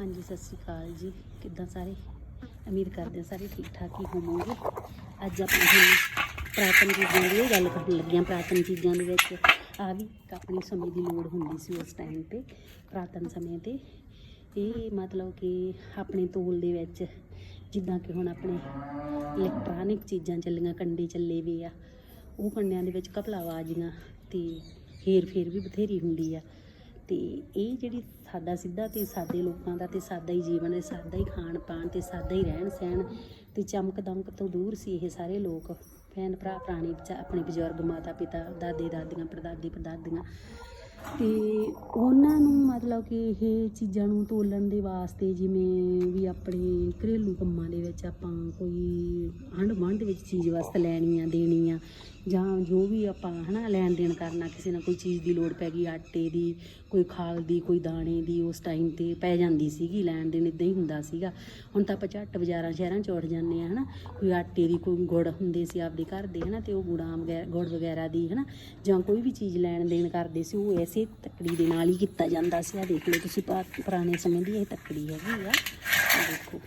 ਹਾਂਜੀ, ਸਤਿ ਸ਼੍ਰੀ ਅਕਾਲ ਜੀ। ਕਿੱਦਾਂ ਸਾਰੇ? ਉਮੀਦ ਕਰਦੇ ਹਾਂ ਸਾਰੇ ਠੀਕ ਠਾਕ ਹੀ ਹੋਵੋਗੇ। ਅੱਜ ਆਪਾਂ ਹੁਣ ਪ੍ਰਾਤਨ ਚੀਜ਼ਾਂ ਦੀ ਇਹ ਗੱਲ ਕਰਨ ਲੱਗੀਆਂ ਪ੍ਰਾਤਨ ਚੀਜ਼ਾਂ ਦੇ ਵਿੱਚ ਆ ਵੀ ਆਪਣੇ ਸਮੇਂ ਦੀ ਲੋੜ ਹੁੰਦੀ ਸੀ ਉਸ ਟਾਈਮ ਤੇ, ਪ੍ਰਾਤਨ ਸਮੇਂ ਤੇ। ਇਹ ਮਤਲਬ ਕਿ ਆਪਣੇ ਤੋਲ ਦੇ ਵਿੱਚ ਜਿੱਦਾਂ ਕਿ ਹੁਣ ਆਪਣੇ ਇਲੈਕਟ੍ਰੋਨਿਕ ਚੀਜ਼ਾਂ ਚੱਲੀਆਂ, ਕੰਡੇ ਚੱਲੇ ਵੀ ਆ। ਉਹ ਕੰਡਿਆਂ ਦੇ ਵਿੱਚ ਕਪਲਾਵਾਜ਼ੀਆਂ ਤੇ ਹੇਰ ਫੇਰ ਵੀ ਬਥੇਰੀ ਹੁੰਦੀ ਆ। ਤੇ ਇਹ ਜਿਹੜੀ ਸਾਦਾ ਸਿੱਧਾ ਤੇ ਸਾਦੇ ਲੋਕਾਂ ਦਾ ਤੇ ਸਾਦਾ ਹੀ ਜੀਵਨ ਹੈ ਸਾਦਾ ਹੀ ਖਾਣ ਪਾਣ ਤੇ ਸਾਦਾ ਹੀ ਰਹਿਣ ਸਹਿਣ ਤੇ ਚਮਕ ਦਮਕ ਤੋਂ ਦੂਰ ਸੀ ਇਹ ਸਾਰੇ ਲੋਕ। ਭੈਣ ਭਰਾ ਪੁਰਾਣੇ ਬਚਾ- ਆਪਣੇ ਬਜ਼ੁਰਗ ਮਾਤਾ ਪਿਤਾ ਦਾਦੇ ਦਾਦੀਆਂ ਪੜਦਾਦੇ ਪੜਦਾਦੀਆਂ ਤੇ ਉਹਨਾਂ ਨੂੰ ਮਤਲਬ ਕਿ ਇਹ ਚੀਜ਼ਾਂ ਨੂੰ ਤੋਲਣ ਦੇ ਵਾਸਤੇ ਜਿਵੇਂ ਵੀ ਆਪਣੇ ਘਰੇਲੂ ਕੰਮਾਂ ਦੇ ਵਿੱਚ ਆਪਾਂ ਕੋਈ ਹੰਡ ਵੰਡ ਵਿੱਚ ਚੀਜ਼ ਵਾਸਤੇ ਲੈਣੀ ਆ ਦੇਣੀ ਆ ਜਾਂ ਜੋ ਵੀ ਆਪਾਂ ਹਨਾ ਲੈਣ ਦੇਣ ਕਰਨਾ, ਕਿਸੇ ਨਾਲ ਕੋਈ ਚੀਜ਼ ਦੀ ਲੋੜ ਪੈ ਗਈ, ਆਟੇ ਦੀ, ਕੋਈ ਖਾਲ ਦੀ, ਕੋਈ ਦਾਣੇ ਦੀ, ਉਸ ਟਾਈਮ ਤੇ ਪੈ ਜਾਂਦੀ ਸੀਗੀ, ਲੈਣ ਦੇਣ ਇਦਾਂ ਹੀ ਹੁੰਦਾ ਸੀਗਾ। ਹੁਣ ਤਾਂ ਆਪਾਂ ਝੱਟ ਬਾਜ਼ਾਰਾਂ, ਸ਼ਹਿਰਾਂ ਚ ਉੱਠ ਜਾਂਦੇ ਆ ਹਨਾ, ਕੋਈ ਆਟੇ ਦੀ ਕੋਈ ਗੁੜ ਹੁੰਦੇ ਸੀ ਆਪਦੇ ਘਰ ਦੇ ਹਨਾ, ਤੇ ਉਹ ਗੁੜਾਂ ਵਗੈਰਾ ਗੁੜ ਵਗੈਰਾ ਦੀ ਹਨਾ, ਜਾਂ ਕੋਈ ਵੀ ਚੀਜ਼ ਲੈਣ ਦੇਣ ਕਰਦੇ ਸੀ, ਉਹ ਐਸੇ ਤੱਕੜੀ ਦੇ ਨਾਲ ਹੀ ਕੀਤਾ ਜਾਂਦਾ ਸੀ। ਆ ਦੇਖ ਲਓ ਤੁਸੀਂ, ਪਾ- ਪੁਰਾਣੇ ਸਮੇਂ ਦੀ ਇਹ ਤੱਕੜੀ ਹੈਗੀ ਆ। ਦੇਖੋ,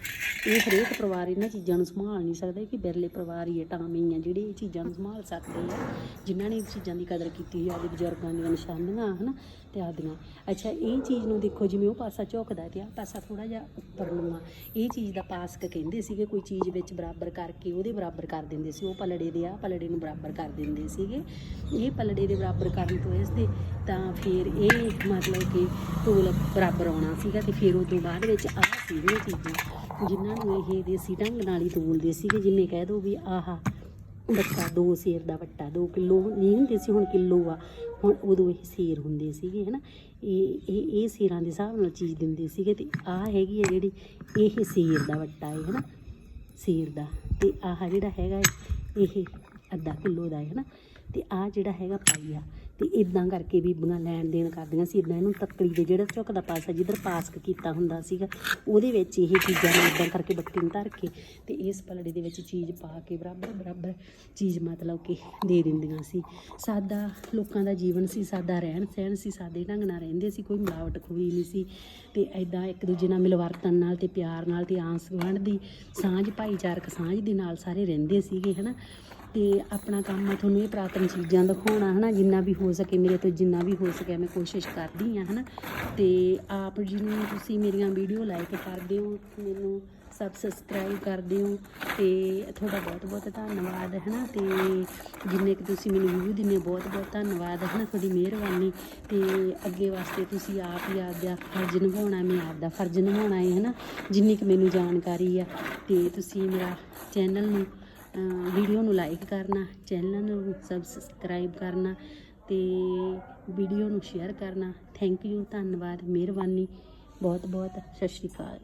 ਇਹ ਹਰੇਕ ਪਰਿਵਾਰ ਇਹਨਾਂ ਚੀਜ਼ਾਂ ਨੂੰ ਸੰਭਾਲ ਨਹੀਂ ਸਕਦਾ ਕਿ ਬਿਰਲੇ ਪਰਿਵਾਰ ਹੀ ਹੈ ਟਾਵੇਂ ਹੀ ਆ, ਜਿਹੜੇ ਇਹ ਚੀਜ਼ਾਂ ਨੂੰ ਸੰਭਾਲ ਸਕਦੇ ਆ, ਜਿਨ੍ਹਾਂ ਨੇ ਇਹ ਚੀਜ਼ਾਂ ਦੀ ਕਦਰ ਕੀਤੀ ਹੋਈ ਆਪਦੇ ਬਜ਼ੁਰਗਾਂ ਦੀਆਂ ਨਿਸ਼ਾਨੀਆਂ, ਹਨਾ, ਤੇ ਆਦੀਆਂ। ਅੱਛਾ, ਇਹ ਚੀਜ਼ ਨੂੰ ਦੇਖੋ, ਜਿਵੇਂ ਉਹ ਪਾਸਾ ਝੁਕਦਾ ਤੇ ਆ ਪਾਸਾ ਥੋੜਾ ਜਿਹਾ ਉੱਪਰ ਨੂੰ ਆ। ਇਹ ਚੀਜ਼ ਦਾ ਪਾਸਕ ਕਹਿੰਦੇ ਸੀਗੇ, ਕੋਈ ਚੀਜ਼ ਵਿੱਚ ਬਰਾਬਰ ਕਰਕੇ ਉਹਦੇ ਬਰਾਬਰ ਕਰ ਦਿੰਦੇ ਸੀ। ਉਹ ਪਲੜੇ ਦੇ ਆ ਪਲੜੇ ਨੂੰ ਬਰਾਬਰ ਕਰ ਦਿੰਦੇ ਸੀਗੇ। ਇਹ ਪਲੜੇ ਦੇ ਬਰਾਬਰ ਕਰਨ ਤੋਂ ਇਸ ਦੇ ਤਾਂ ਫਿਰ ਇਹ ਮਤਲਬ ਕਿ ਤੋਲ ਬਰਾਬਰ ਆਉਣਾ ਸੀਗਾ ਤੇ ਫਿਰ ਉਦੋਂ ਬਾਅਦ ਵਿੱਚ ਆਹ ਸੀਗੀਆਂ ਚੀਜ਼ਾਂ, ਜਿਨ੍ਹਾਂ ਨੂੰ ਇਹ ਦੇਸੀ ਢੰਗ ਨਾਲ ਹੀ ਤੋਲਦੇ ਸੀਗੇ ਜਿਵੇਂ ਕਹਿ ਦੋ ਵੀ ਆਹਾ ਵੱਟਾ ਦੋ, ਸੇਰ ਦਾ ਵੱਟਾ 2 ਕਿਲੋ ਨਹੀਂ ਹੁੰਦੇ ਸੀ, ਹੁਣ ਕਿਲੋ ਆ। ਹੁਣ ਉਦੋਂ ਇਹ ਸੇਰ ਹੁੰਦੇ ਸੀਗੇ, ਹਨਾ। ਇਹ ਇਹ ਇਹ ਸੇਰਾਂ ਦੇ ਹਿਸਾਬ ਨਾਲ ਚੀਜ਼ ਦਿੰਦੇ ਸੀਗੇ ਤੇ ਆਹ ਹੈਗੀ ਆ ਜਿਹੜੀ, ਇਹ ਸੇਰ ਦਾ ਵੱਟਾ ਹੈ ਹਨਾ। ਸੇਰ ਦਾ ਤੇ ਆਹ ਜਿਹੜਾ ਹੈਗਾ ਇਹ ਅੱਧਾ ਕਿਲੋ ਦਾ ਹੈ ਹਨਾ। ਤੇ ਆਹ ਜਿਹੜਾ ਹੈਗਾ ਪਾਈਆ ਤੇ ਇਦਾਂ ਕਰਕੇ ਬੀਬੀਆਂ ਲੈਣ ਦੇਣ ਕਰਦੀਆਂ ਸੀ ਇਦਾਂ ਇਹਨੂੰ ਤੱਕੜੀ ਦੇ ਜਿਹੜਾ ਝੁਕਦਾ ਪਾਸਾ ਜਿੱਧਰ ਪਾਸਕ ਕੀਤਾ ਹੁੰਦਾ ਸੀਗਾ, ਉਹਦੇ ਵਿੱਚ ਇਹ ਚੀਜ਼ਾਂ ਨੂੰ ਇਦਾਂ ਕਰਕੇ ਬੱਤੀ ਨੂੰ ਧਰ ਕੇ ਤੇ ਇਸ ਪਲੜੇ ਦੇ ਵਿੱਚ ਚੀਜ਼ ਪਾ ਕੇ ਬਰਾਬਰ ਬਰਾਬਰ ਚੀਜ਼ ਮਤਲਬ ਕਿ ਦੇ ਦਿੰਦੀਆਂ ਸੀ। ਸਾਦਾ ਲੋਕਾਂ ਦਾ ਜੀਵਨ ਸੀ, ਸਾਦਾ ਰਹਿਣ ਸਹਿਣ ਸੀ, ਸਾਦੇ ਢੰਗ ਨਾਲ ਰਹਿੰਦੇ ਸੀ, ਕੋਈ ਮਿਲਾਵਟ ਖੋਈ ਨਹੀਂ ਸੀ ਤੇ ਐਦਾਂ ਇੱਕ ਦੂਜੇ ਨਾਲ ਮਿਲਵਰਤਨ ਨਾਲ ਤੇ ਪਿਆਰ ਨਾਲ ਤੇ ਆਂਸ ਗੁਆਂਢ ਦੀ ਸਾਂਝ, ਭਾਈਚਾਰਕ ਸਾਂਝ ਦੇ ਨਾਲ ਸਾਰੇ ਰਹਿੰਦੇ ਸੀਗੇ, ਹਨਾ? ਤੇ ਆਪਣਾ ਕੰਮ ਮੈਂ ਤੁਹਾਨੂੰ ਇਹ ਪ੍ਰਾਤਨ ਚੀਜ਼ਾਂ ਦਿਖਾਉਣਾ ਹਨਾ ਜਿੰਨਾ ਵੀ ਹੋ ਸਕੇ ਮੇਰੇ ਤੋਂ ਜਿੰਨਾ ਵੀ ਹੋ ਸਕਿਆ ਮੈਂ ਕੋਸ਼ਿਸ਼ ਕਰਦੀ ਆ ਹਨਾ। ਤੇ ਆਪ ਜੀ ਨੂੰ ਤੁਸੀਂ ਮੇਰੀਆਂ ਵੀਡੀਓ ਲਾਈਕ ਕਰਦੇ ਹੋ ਮੈਨੂੰ ਸਬ ਸਬਸਕ੍ਰਾਈਬ ਕਰਦੇ ਹੋ ਤੇ ਤੁਹਾਡਾ ਬਹੁਤ ਬਹੁਤ ਧੰਨਵਾਦ ਹੈ ਨਾ ਤੇ ਜਿੰਨੇ ਕਿ ਤੁਸੀਂ ਮੈਨੂੰ ਵੀਡੀਓ ਦਿੰਦੇ ਹੋ, ਬਹੁਤ ਬਹੁਤ ਧੰਨਵਾਦ ਹੈ ਨਾ ਤੁਹਾਡੀ ਮਿਹਰਬਾਨੀ। ਤੇ ਅੱਗੇ ਵਾਸਤੇ ਤੁਸੀਂ ਆਪ ਹੀ ਆਪਦਾ ਫਰਜ਼ ਨਿਭਾਉਣਾ ਮੈਂ ਆਪਦਾ ਫਰਜ਼ ਨਿਭਾਉਣਾ ਹੈ ਨਾ ਜਿੰਨੀ ਕਿ ਮੈਨੂੰ ਜਾਣਕਾਰੀ ਆ ਤੇ ਤੁਸੀਂ ਮੇਰਾ ਚੈਨਲ ਨੂੰ ਵੀਡੀਓ ਨੂੰ ਲਾਈਕ ਕਰਨਾ ਚੈਨਲ ਨੂੰ ਸਬਸਕ੍ਰਾਈਬ ਕਰਨਾ ਤੇ ਵੀਡੀਓ ਨੂੰ ਸ਼ੇਅਰ ਕਰਨਾ। ਥੈਂਕ ਯੂ ਧੰਨਵਾਦ, ਮਿਹਰਬਾਨੀ ਬਹੁਤ ਬਹੁਤ ਸਤਿ ਸ਼੍ਰੀ ਅਕਾਲ।